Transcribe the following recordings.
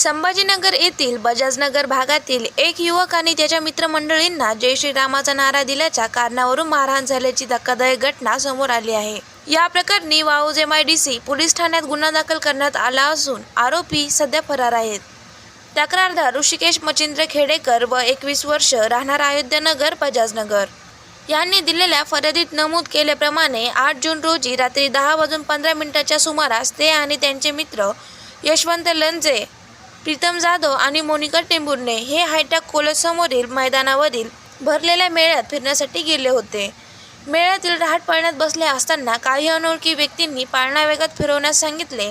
संभाजीनगर येथील बजाजनगर भागातील एक युवक आणि त्याच्या मित्रमंडळींना जय श्रीरामाचा नारा दिल्याच्या कारणावरून मारहाण झाल्याची धक्कादायक घटना समोर आली आहे. या प्रकरणी Waluj M I D C police ठाण्यात गुन्हा दाखल करण्यात आला असून आरोपी सध्या फरार आहेत. तक्रारदार ऋषिकेश मचिंद्र खेडेकर व एकवीस वर्ष राहणार अयोध्यानगर बजाजनगर. यांनी दिलेल्या फर्यादीत नमूद केल्याप्रमाणे आठ जून रोजी रात्री दहा वाजून पंधरा मिनिटाच्या सुमारास ते आणि त्यांचे मित्र यशवंत लंजे प्रीतम जाधव आणि मोनिका टेंभुर्णे हे हायटॅक कोलसमोरील मैदानावरील भरलेल्या मेळ्यात फिरण्यासाठी गेले होते. मेळ्यातील रहाट पाळण्यात बसले असताना काही अनोळखी व्यक्तींनी पाळणा वेगात फिरवण्यास सांगितले.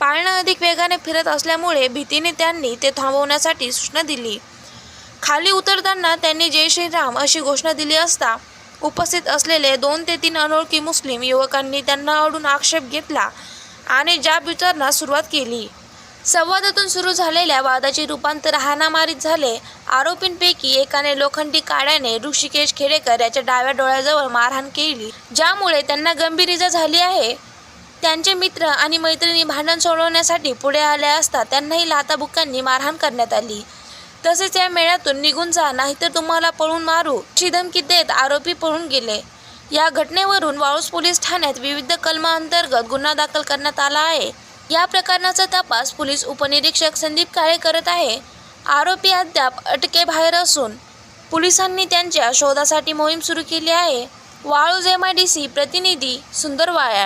पाळणा अधिक वेगाने फिरत असल्यामुळे भीतीने त्यांनी ते थांबवण्यासाठी सूचना दिली. खाली उतरताना त्यांनी जय श्रीराम अशी घोषणा दिली असता उपस्थित असलेले दोन ते तीन अनोळखी मुस्लिम युवकांनी त्यांना अडून आक्षेप घेतला आणि जाब विचारण्यास सुरुवात केली. संवादातून सुरू झालेल्या वादाचे रूपांतर हाणामारीत झाले. आरोपींपैकी एकाने लोखंडी काड्याने ऋषिकेश खेडेकर याच्या डाव्या डोळ्याजवळ मारहाण केली ज्यामुळे त्यांना गंभीर इजा झाली आहे. त्यांचे मित्र आणि मैत्रिणी भांडण सोडवण्यासाठी पुढे आले असता त्यांनाही लाताबुक्कांनी मारहाण करण्यात आली. तसेच या मेळ्यातून निघून जा नाहीतर तुम्हाला पळून मारू अशी धमकी देत आरोपी पळून गेले. या घटनेवरून वाळूस पोलीस ठाण्यात विविध कलमांतर्गत गुन्हा दाखल करण्यात आला आहे. या प्रकरणाचा तपास पोलीस उपनिरीक्षक संदीप काळे करत आहे. आरोपी अद्याप अटकेबाहेर असून पोलिसांनी त्यांच्या शोधासाठी मोहीम सुरू केली आहे. Waluj M I D C प्रतिनिधी सुंदर वाया